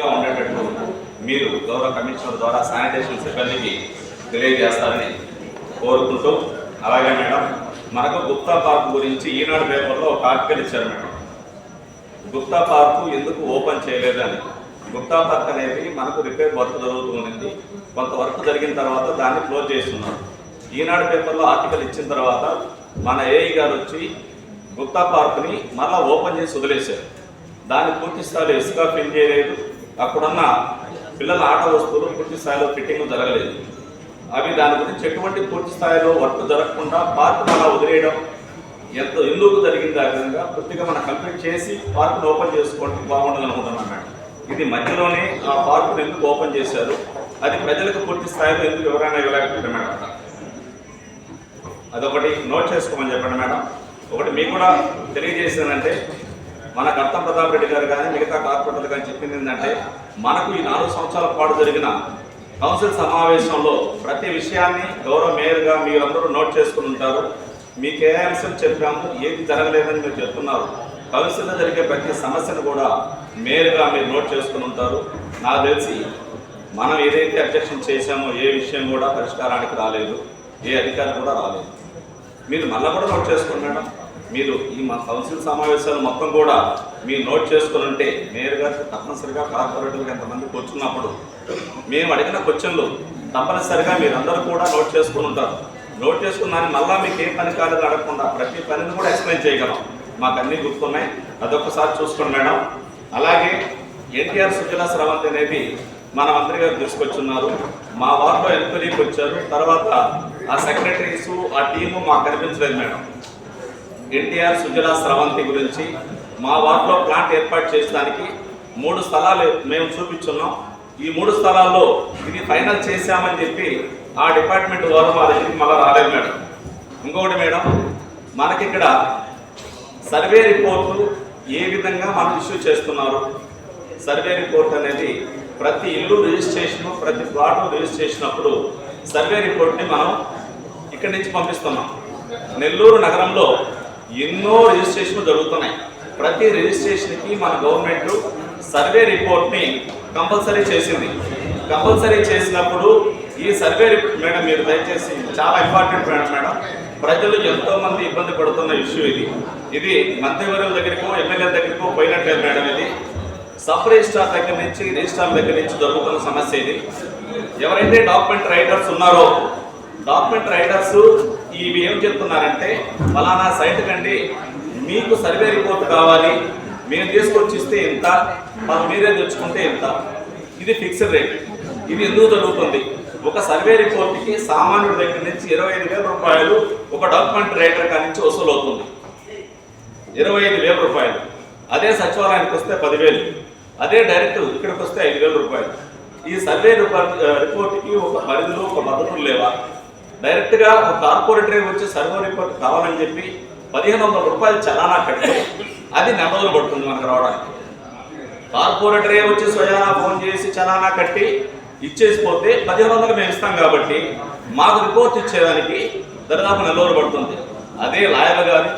ఉండేటట్టు మీరు గౌరవ కమిషనర్ ద్వారా శానిటేషన్ సిబ్బందికి తెలియజేస్తారని కోరుకుంటూ అలాగే మేడం మనకు గుప్తా పార్క్ గురించి ఈనాడు పేపర్లో ఒక ఆర్టికల్ ఇచ్చారు మేడం. గుప్తా పార్క్ ఎందుకు ఓపెన్ చేయలేదని? గుప్తా పార్క్ అనేది మనకు రిపేర్ వర్క్ జరుగుతుంది కొంత వర్క్ జరిగిన తర్వాత దాన్ని క్లోజ్ చేస్తున్నారు. ఈనాడు పేపర్లో ఆర్టికల్ ఇచ్చిన తర్వాత మన ఏఐ గారు వచ్చి గుప్తా పార్క్ని మళ్ళీ ఓపెన్ చేసి వదిలేశారు. దాన్ని పూర్తి స్థాయిలో ఇసుక ఫిల్ చేయలేదు. అక్కడున్న పిల్లల ఆట వస్తువులు పూర్తి స్థాయిలో ఫిట్టింగ్ జరగలేదు. అవి దాని గురించి ఎటువంటి పూర్తి స్థాయిలో వర్క్ జరగకుండా పార్క్ అలా వదిలేయడం ఎంత ఎందుకు జరిగింది ఆ విధంగా పూర్తిగా మనం కంప్లీట్ చేసి పార్క్ను ఓపెన్ చేసుకోవడానికి బాగుండదు అనుకుంటున్నాం మేడం. ఇది మధ్యలోనే ఆ పార్కును ఎందుకు ఓపెన్ చేశారు? అది ప్రజలకు పూర్తి స్థాయిలో ఎందుకు వివరణ ఇవ్వలేకపోయారు మేడం? అదొకటి నోట్ చేసుకోమని చెప్పండి మేడం. ఒకటి మీకు కూడా తెలియజేసిందంటే మన గర్తం ప్రతాప్ రెడ్డి గారు కానీ మిగతా కార్పొరేటర్లు కానీ చెప్పింది ఏంటంటే మనకు ఈ నాలుగు సంవత్సరాల పాటు జరిగిన కౌన్సిల్ సమావేశంలో ప్రతి విషయాన్ని గౌరవ మేయర్గా మీరందరూ నోట్ చేసుకుని ఉంటారు. మీకు ఏ అంశం చెప్పాము ఏది జరగలేదని మీరు చెప్తున్నారు. కౌన్సిల్లో జరిగే ప్రతి సమస్యను కూడా మేయర్గా మీరు నోట్ చేసుకుని ఉంటారు. నాకు తెలిసి మనం ఏదైతే అబ్జెక్షన్ చేశామో ఏ విషయం కూడా పరిష్కారానికి రాలేదు ఏ అధికారి కూడా రాలేదు. మీరు మళ్ళీ కూడా నోట్ చేసుకోండి మేడం. మీరు ఈ మా కౌన్సిల్ సమావేశాలు మొత్తం కూడా మీరు నోట్ చేసుకుని ఉంటే నేరుగా తప్పనిసరిగా కార్పొరేటర్లకు ఎంతమంది కూర్చున్నప్పుడు మేము అడిగిన క్వశ్చన్లు తప్పనిసరిగా మీరందరూ కూడా నోట్ చేసుకుని ఉంటారు. నోట్ చేసుకున్నాను మళ్ళీ మీకు ఏ పని కాలేదు అడగకుండా ప్రతి పనిని కూడా ఎక్స్ప్లెయిన్ చేయగలం. మాకు అన్నీ గుర్తున్నాయి. అదొకసారి చూసుకోండి మేడం. అలాగే ఎన్టీఆర్ సుజలా స్రవంతి అనేది మన మంత్రి గారు తీసుకొచ్చున్నారు. మా వార్డులో ఎంక్వైరీకి వచ్చారు. తర్వాత ఆ సెక్రటరీస్ ఆ టీము మాకు కనిపించలేదు మేడం. ఎన్టీఆర్ సుజలా స్రవంతి గురించి మా వార్డులో ప్లాంట్ ఏర్పాటు చేయడానికి మూడు స్థలాలు మేము చూపించున్నాం. ఈ మూడు స్థలాల్లో ఇది ఫైనల్ చేశామని చెప్పి ఆ డిపార్ట్మెంట్ వారు మా దగ్గరికి మళ్ళీ రాలేదు మేడం. ఇంకొకటి మేడం మనకిక్కడ సర్వే రిపోర్టు ఏ విధంగా మనం ఇష్యూ చేస్తున్నారు? సర్వే రిపోర్ట్ అనేది ప్రతి ఇల్లు రిజిస్ట్రేషన్ ప్రతి ప్లాట్ రిజిస్ట్రేషన్ప్పుడు సర్వే రిపోర్ట్ని మనం ఇక్కడి నుంచి పంపిస్తున్నాం. నెల్లూరు నగరంలో ఎన్నో రిజిస్ట్రేషన్లు జరుగుతున్నాయి. ప్రతి రిజిస్ట్రేషన్కి మన గవర్నమెంట్ సర్వే రిపోర్ట్ని కంపల్సరీ చేసింది. కంపల్సరీ చేసినప్పుడు ఈ సర్వే రిపోర్ట్ మేడం మీరు దయచేసి చాలా ఇంపార్టెంట్ మేడం మేడం. ప్రజలు ఎంతోమంది ఇబ్బంది పడుతున్న ఇష్యూ ఇది. ఇది మంత్రివర్యుల దగ్గరికో ఎమ్మెల్యే దగ్గరికో పోయినట్లేదు మేడం ఇది. సబ్ రిజిస్ట్రార్ దగ్గర నుంచి రిజిస్ట్రార్ దగ్గర నుంచి జరుగుతున్న సమస్య ఇది. ఎవరైతే డాక్యుమెంట్ రైటర్స్ ఉన్నారో డాక్యుమెంట్ రైటర్స్ ఇవి ఏం చెప్తున్నారంటే ఫలానా సైట్ కండి మీకు సర్వే రిపోర్ట్ కావాలి మేము తీసుకొచ్చి ఇస్తే ఎంత మాకు మీరే తెచ్చుకుంటే ఎంత. ఇది ఫిక్స్డ్ రేట్. ఇది ఎందుకు జరుగుతుంది? ఒక సర్వే రిపోర్ట్కి సామాన్యుడి దగ్గర నుంచి ఇరవై ఐదు వేల రూపాయలు ఒక డాక్యుమెంట్ రైటర్ కాడి నుంచి వసూలు అవుతుంది ఇరవై ఐదు వేల రూపాయలు. అదే సచివాలయానికి వస్తే పదివేలు. అదే డైరెక్ట్ ఇక్కడికి వస్తే ఐదు వేల రూపాయలు. ఈ సర్వే రిపోర్ట్ రిపోర్ట్కి ఒక పరిధిలో ఒక మద్దతులు లేవా? డైరెక్ట్గా ఒక కార్పొరేటరీ వచ్చి సర్వే రిపోర్ట్ కావాలని చెప్పి పదిహేను వందల రూపాయలు చలానా కట్టి అది నెమలు పడుతుంది మనకు రావడానికి. కార్పొరేటరే వచ్చి స్వయానా ఫోన్ చేసి చలానా కట్టి ఇచ్చేసిపోతే పదిహేను వందలు మేము ఇస్తాం కాబట్టి మాకు రిపోర్ట్ ఇచ్చేదానికి దరిదాపు నెల రోజులు పడుతుంది. అదే లాయర్లు కానీ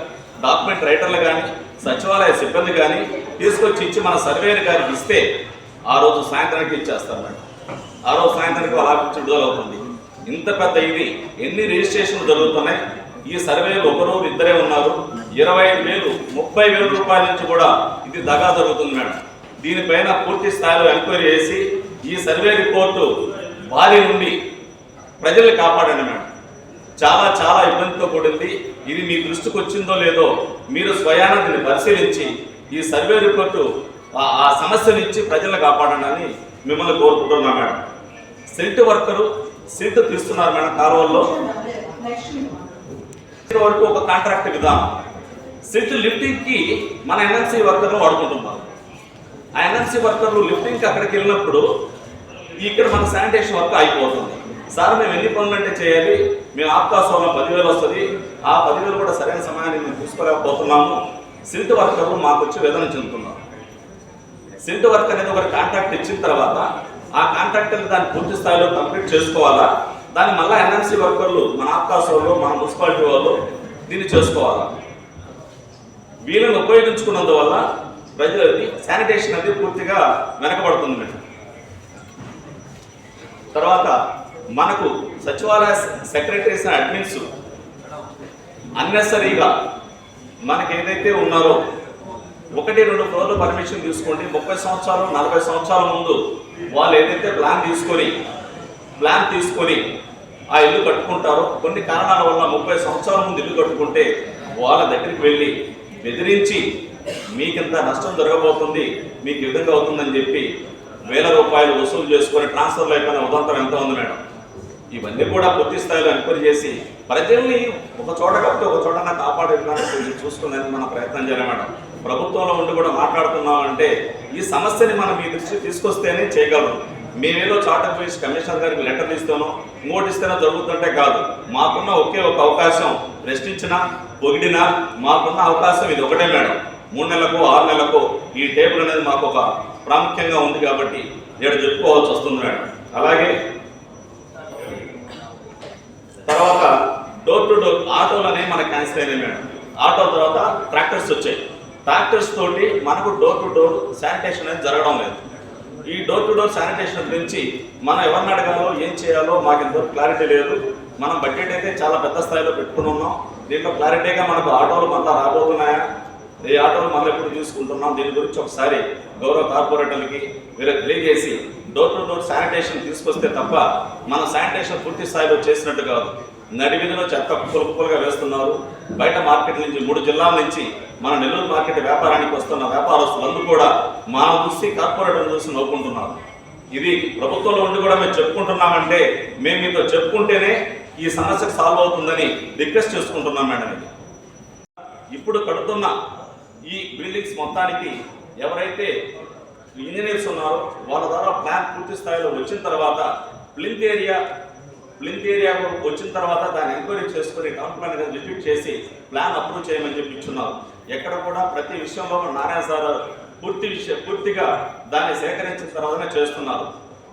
డాక్యుమెంట్ రైటర్లు కానీ సచివాలయ సిబ్బంది కానీ తీసుకొచ్చి ఇచ్చి మన సర్వేని గారికి ఇస్తే ఆ రోజు సాయంత్రానికి ఇచ్చేస్తాం మేడం. ఆ రోజు సాయంత్రానికి వాళ్ళ విడుదల అవుతుంది ఇంత పెద్ద ఇది ఎన్ని రిజిస్ట్రేషన్లు జరుగుతున్నాయి? ఈ సర్వేలు ఒకరు ఇద్దరే ఉన్నారు. ఇరవై ఐదు వేలు ముప్పై వేల రూపాయల నుంచి కూడా ఇది దగా జరుగుతుంది మేడం. దీనిపైన పూర్తి స్థాయిలో ఎంక్వైరీ చేసి ఈ సర్వే రిపోర్టు వారి నుండి ప్రజల్ని కాపాడండి మేడం. చాలా చాలా ఇబ్బందితో కూడింది. ఇది మీ దృష్టికి వచ్చిందో లేదో మీరు స్వయాన దీన్ని పరిశీలించి ఈ సర్వే రిపోర్టు ఆ- ఆ ప్రజల్ని ప్రజలను కాపాడండి అని మిమ్మల్ని కోరుకుంటున్నాం మేడం. సెల్ట్ వర్కరు సిద్ధ తీస్తున్నారు మేడం కాలువల్లో. వరకు ఒక కాంట్రాక్ట్ విధానం. సిద్ధ లిఫ్టింగ్కి మన ఎన్ఎంసీ వర్కర్లు వాడుకుంటున్నారు ఆ ఎన్ఎంసీ వర్కర్లు లిఫ్టింగ్కి అక్కడికి వెళ్ళినప్పుడు ఇక్కడ మన శానిటేషన్ వర్క్ అయిపోతుంది సార్ మేము ఎన్ని పనులు అంటే చేయాలి? మేము ఆప్కాస్ పదివేలు వస్తుంది. ఆ పదివేలు కూడా సరైన సమయాన్ని మేము తీసుకోలేకపోతున్నాము. సిల్ట్ వర్కర్లు మాకు వచ్చి వేదన చెందుతున్నారు. సిల్ట్ వర్క్ అనేది ఒక కాంట్రాక్ట్ ఇచ్చిన తర్వాత ఆ కాంట్రాక్ట్ దాన్ని పూర్తి స్థాయిలో కంప్లీట్ చేసుకోవాలా? దాన్ని మళ్ళీ ఎన్ఎంసీ వర్కర్లు మన ఆప్కాస్ వాళ్ళు మన మున్సిపాలిటీ వాళ్ళు దీన్ని చేసుకోవాలా? వీళ్ళని ఉపయోగించుకున్నందువల్ల ప్రజలది శానిటేషన్ అది పూర్తిగా వెనకబడుతుంది మేడం. తర్వాత మనకు సచివాలయ సెక్రటరీస్ అండ్ అడ్మిన్స్ అన్నెసరీగా మనకి ఏదైతే ఉన్నారో ఒకటి రెండు ఫ్లోర్లు పర్మిషన్ తీసుకోండి. ముప్పై సంవత్సరాలు నలభై సంవత్సరాల ముందు వాళ్ళు ఏదైతే ప్లాన్ తీసుకొని ప్లాన్ తీసుకొని ఆ ఇల్లు కట్టుకుంటారో కొన్ని కారణాల వల్ల ముప్పై సంవత్సరాల ముందు ఇల్లు కట్టుకుంటే వాళ్ళ దగ్గరికి వెళ్ళి బెదిరించి మీకింత నష్టం జరగబోతుంది మీకు విధంగా అవుతుందని చెప్పి వేల రూపాయలు వసూలు చేసుకొని ట్రాన్స్ఫర్లు అయిపోయిన ఉదంతం ఎంత ఉంది మేడం? ఇవన్నీ కూడా పూర్తి స్థాయిలో ఎంక్వైరీ చేసి ప్రజల్ని ఒక చోట కాబట్టి ఒక చోట కాపాడే విధానం చూసుకునేది మన ప్రయత్నం చేయాలి మేడం. ప్రభుత్వంలో ఉండి కూడా మాట్లాడుతున్నాం అంటే ఈ సమస్యని మనం మీ దృష్టి తీసుకొస్తేనే చేయగలరు. మేమేదో చార్ట్ ఆఫ్ ఫీస్ కమిషనర్ గారికి లెటర్లు ఇస్తానో ఇంకోటి ఇస్తేనో జరుగుతుంటే కాదు. మాకున్న ఒకే ఒక అవకాశం ప్రశ్నించినా పొగిడినా మాకున్న అవకాశం ఇది ఒకటే మేడం. మూడు నెలలకు ఆరు నెలలకు ఈ టేబుల్ అనేది మాకు ఒక ప్రాముఖ్యంగా ఉంది కాబట్టి నేను చెప్పుకోవాల్సి వస్తుంది మేడం. అలాగే తర్వాత డోర్ టు డోర్ ఆటోలు అనేవి మనకు క్యాన్సిల్ అయినాయి మేడం. ఆటో తర్వాత ట్రాక్టర్స్ వచ్చాయి. ట్రాక్టర్స్ తోటి మనకు డోర్ టు డోర్ శానిటేషన్ అనేది జరగడం లేదు. ఈ డోర్ టు డోర్ శానిటేషన్ గురించి మనం ఎవరిని అడగాలో ఏం చేయాలో మాకు ఇంతవరకు క్లారిటీ లేదు. మనం బడ్జెట్ అయితే చాలా పెద్ద స్థాయిలో పెట్టుకుని ఉన్నాం. దీంట్లో క్లారిటీగా మనకు ఆటోలు మళ్ళీ రాబోతున్నాయా? ఈ ఆటోలు మనం ఎప్పుడు తీసుకుంటున్నాం? దీని గురించి ఒకసారి గౌరవ కార్పొరేటర్లకి వీరికి తెలియజేసి డోర్ టు డోర్ శానిటేషన్ తీసుకొస్తే తప్ప మన శానిటేషన్ పూర్తి స్థాయిలో చేసినట్టు కాదు. నడివిధిలో చెత్త కుప్పలు కుప్పలుగా వేస్తున్నారు. బయట మార్కెట్ నుంచి మూడు జిల్లాల నుంచి మన నెల్లూరు మార్కెట్ వ్యాపారానికి వస్తున్న వ్యాపారస్తులందరూ కూడా మన చూసి కార్పొరేటర్ చూసి నవ్వుకుంటున్నారు. ఇది ప్రభుత్వంలో ఉండి కూడా మేము చెప్పుకుంటున్నామంటే మేము మీతో చెప్పుకుంటేనే ఈ సమస్యకు సాల్వ్ అవుతుందని రిక్వెస్ట్ చేసుకుంటున్నాం మేడం ఇది. ఇప్పుడు కడుతున్న ఈ బిల్డింగ్స్ మొత్తానికి ఎవరైతే ఇంజనీర్స్ ఉన్నారో వాళ్ళ ద్వారా ప్లాన్ పూర్తి స్థాయిలో వచ్చిన తర్వాత ప్లింత్ ఏరియా ప్లింత్ ఏరియా వచ్చిన తర్వాత దాన్ని ఎంక్వైరీ చేసుకుని టౌన్ ప్లాన్ అనేది చేసి ప్లాన్ అప్రూవ్ చేయమని చెప్పి ఇచ్చున్నారు ఎక్కడ కూడా ప్రతి విషయంలో నారాయణ సార్ పూర్తి విషయం పూర్తిగా దాన్ని సేకరించిన తర్వాతనే చేస్తున్నారు.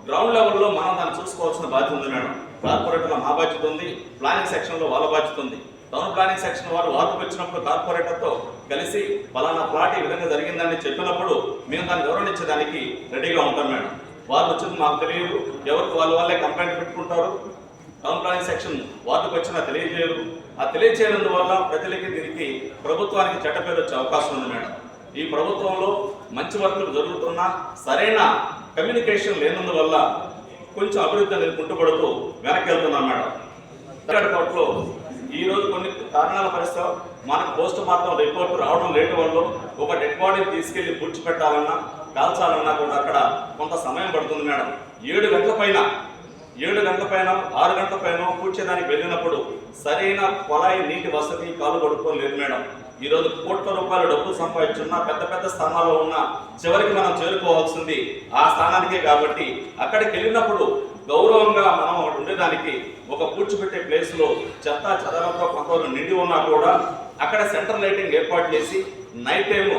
గ్రౌండ్ లెవెల్లో మనం దాన్ని చూసుకోవాల్సిన బాధ్యత ఉంది మేడం. కార్పొరేటర్లో మా బాధ్యత ఉంది ప్లానింగ్ సెక్షన్లో వాళ్ళ బాధ్యత ఉంది. టౌన్ ప్లానింగ్ సెక్షన్ వారు వార్తకు వచ్చినప్పుడు కార్పొరేటర్తో కలిసి పలానా ప్లాట్ ఈ విధంగా జరిగిందని చెప్పినప్పుడు మేము దాన్ని గౌరవించడానికి రెడీగా ఉంటాం మేడం. వాళ్ళు వచ్చింది మాకు తెలియదు. ఎవరికి వాళ్ళ వాళ్ళే కంప్లైంట్ పెట్టుకుంటారు? టౌన్ ప్లానింగ్ సెక్షన్ వార్డుకు వచ్చినా తెలియజేయరు ఆ తెలియజేయనందువల్ల ప్రజలకి దీనికి ప్రభుత్వానికి చెడ్డ పేరు వచ్చే అవకాశం ఉంది మేడం. ఈ ప్రభుత్వంలో మంచి వర్కులు జరుగుతున్నా సరైన కమ్యూనికేషన్ లేనందువల్ల కొంచెం అభివృద్ధి అనేది కుంటుపడుతూ వెనక్కి వెళ్తున్నాం మేడం కోర్టులో ఈ రోజు కొన్ని కారణాల పరిస్థితి మనకు పోస్ట్ మార్టం రిపోర్ట్ రావడం లేటు వల్ల ఒక డెడ్ బాడీని తీసుకెళ్ళి పూడ్చిపెట్టాలన్నా కాల్చాలన్నా కూడా అక్కడ కొంత సమయం పడుతుంది మేడం. ఏడు గంటల పైన ఏడు గంటల పైన ఆరు గంటల పైన కూర్చేదానికి వెళ్ళినప్పుడు సరైన కొలాయి నీటి వసతి కాలు కడుక్కోలేదు మేడం. ఈ రోజు కోట్ల రూపాయల డబ్బులు సంపాదించున్న పెద్ద పెద్ద స్థానాల్లో ఉన్న చివరికి మనం చేరుకోవాల్సింది ఆ స్థానానికే కాబట్టి అక్కడికి వెళ్ళినప్పుడు గౌరవంగా మనం అక్కడ ఉండేదానికి ఒక కూర్చోబెట్టే ప్లేస్లో చెత్త చెదలతో కొంతవరకు నిండి ఉన్నా కూడా అక్కడ సెంటర్ లైటింగ్ ఏర్పాటు చేసి నైట్ టైము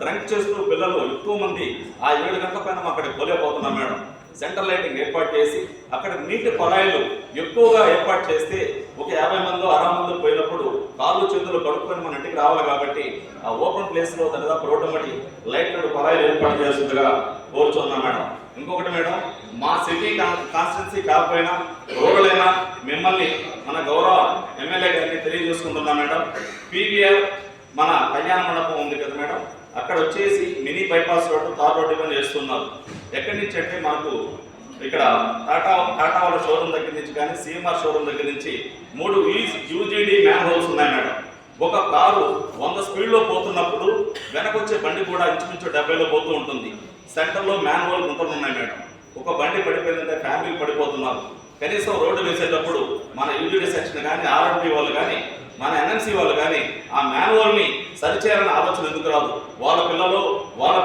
డ్రంక్ చేస్తూ పిల్లలు ఎక్కువ మంది ఆ ఏడు గంటల పైన అక్కడికి పోలేకపోతున్నాం మేడం. సెంటర్ లైటింగ్ ఏర్పాటు చేసి అక్కడ నీటి కొలాయిలు ఎక్కువగా ఏర్పాటు చేస్తే ఒక యాభై మంది అరవై మంది పోయినప్పుడు కాళ్ళు చేతులు కడుక్కొని మన ఇంటికి రావాలి కాబట్టి ఆ ఓపెన్ ప్లేస్లో దాదాపు రోడ్డు మట్టి లైట్ కొలాయిలు ఏర్పాటు చేస్తుండగా కోరుచున్నాం మేడం. ఇంకొకటి మేడం మా సిటీ కాన్స్టిట్యున్సీ కాకపోయినా రూరల్ అయినా మిమ్మల్ని మన గౌరవ ఎమ్మెల్యే గారిని తెలియజేసుకుంటున్నాం మేడం. పీవీఆర్ మన కళ్యాణ మండపం ఉంది కదా మేడం. అక్కడ వచ్చేసి mini bypass road tar road ఇవన్నీ చేస్తున్నారు ఎక్కడి నుంచి అంటే మనకు ఇక్కడ టాటా టాటా వాళ్ళ షోరూమ్ దగ్గర నుంచి కానీ సిఎంఆర్ షోరూమ్ దగ్గర నుంచి మూడు యూజీడీ మ్యాన్ హోల్స్ ఉన్నాయి మేడం. ఒక కారు వంద స్పీడ్లో పోతున్నప్పుడు వెనకొచ్చే బండి కూడా ఇంచుమించు డెబ్బైలో పోతూ ఉంటుంది. సెంటర్లో మ్యాన్ హోల్ గుంటలు ఉన్నాయి మేడం. ఒక బండి పడిపోయిందంటే ఫ్యామిలీ పడిపోతున్నారు. కనీసం రోడ్డు వేసేటప్పుడు మన యూజీడీ సెక్షన్ కానీ ఆర్ఎంపీ వాళ్ళు కానీ మన ఎన్ఎంసీ వాళ్ళు కానీ ఆ మాన్యువల్ని సరిచేయాలని ఆలోచన ఎందుకు రాదు? వాళ్ళ పిల్లలు వాళ్ళ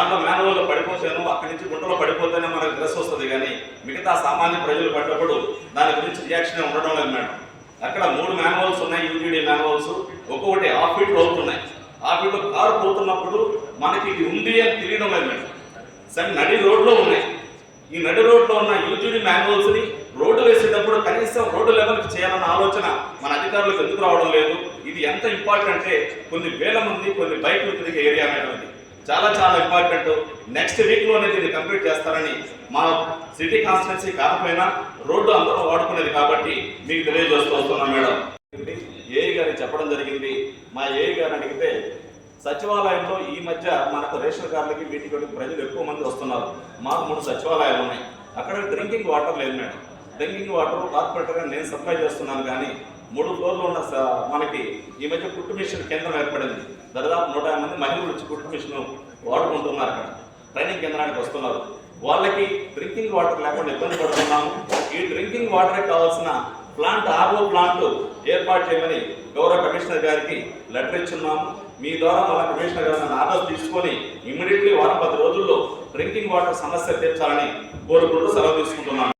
దాంట్లో మాన్యువల్లో పడిపోతాను అక్కడి నుంచి గుంటలో పడిపోతేనే మనకు డ్రెస్ వస్తుంది కానీ మిగతా సామాన్య ప్రజలు పడ్డప్పుడు దాని గురించి రియాక్షన్ ఉండడం లేదు మేడం. అక్కడ మూడు మాన్యువల్స్ ఉన్నాయి యూజీడీ మాన్యువల్స్ ఒక్కొక్కటి హాఫ్ ఫీట్ అవుతున్నాయి హాఫ్ ఫీట్లో కారు పోతున్నప్పుడు మనకి ఇది ఉంది అని తెలియడం లేదు మేడం. సరే నడి రోడ్లో ఉన్నాయి. ఈ నడి రోడ్లో ఉన్న యూజీడీ మాన్యువల్స్ని రోడ్డు వేసేటప్పుడు కనీసం రోడ్డు లెవెల్కి చేయాలన్న ఆలోచన మన అధికారులకు ఎందుకు రావడం లేదు? ఇది ఎంత ఇంపార్టెంట్ అంటే కొన్ని వేల మంది కొన్ని బైక్లు తిరిగే ఏరియా మేడం ఇది. చాలా చాలా ఇంపార్టెంట్ నెక్స్ట్ వీక్లోనే దీన్ని కంప్లీట్ చేస్తారని మా సిటీ కాన్స్టిట్యున్సీ కాకపోయినా రోడ్డు అందరూ వాడుకునేది కాబట్టి మీకు తెలియజేస్తూ వస్తున్నాం మేడం. ఏఈ గారికి చెప్పడం జరిగింది. మా ఏఈ గారు అడిగితే సచివాలయంలో ఈ మధ్య మనకు రేషన్ కార్డులకి వీటికి ప్రజలు ఎక్కువ మంది వస్తున్నారు. మాకు మూడు సచివాలయాలు ఉన్నాయి. అక్కడ డ్రింకింగ్ వాటర్ లేదు మేడం. డ్రింకింగ్ వాటర్ కార్పొరేటర్గా నేను సప్లై చేస్తున్నాను కానీ మూడు ఫ్లోర్లు ఉన్న స- మనకి ఈ మధ్య కుట్టు మిషన్ కేంద్రం ఏర్పడింది. దాదాపు నూట యాభై మంది మహిళలు వచ్చి కుట్టు మిషన్ వాడుకుంటున్నారు అక్కడ. ట్రైనింగ్ కేంద్రానికి వస్తున్నారు. వాళ్ళకి డ్రింకింగ్ వాటర్ లేకుండా ఇబ్బంది పడుతున్నాము. ఈ డ్రింకింగ్ వాటర్కి కావాల్సిన ప్లాంట్ ఆర్ఓ ప్లాంట్ ఏర్పాటు చేయమని గౌరవ కమిషనర్ గారికి లెటర్ ఇచ్చున్నాము. మీ ద్వారా మన కమిషనర్ గారు నన్ను ఆర్డర్ తీసుకొని ఇమ్మీడియట్లీ వారం పది రోజుల్లో డ్రింకింగ్ వాటర్ సమస్య తీర్చాలని కోరుకుంటూ సెలవు తీసుకుంటున్నాను.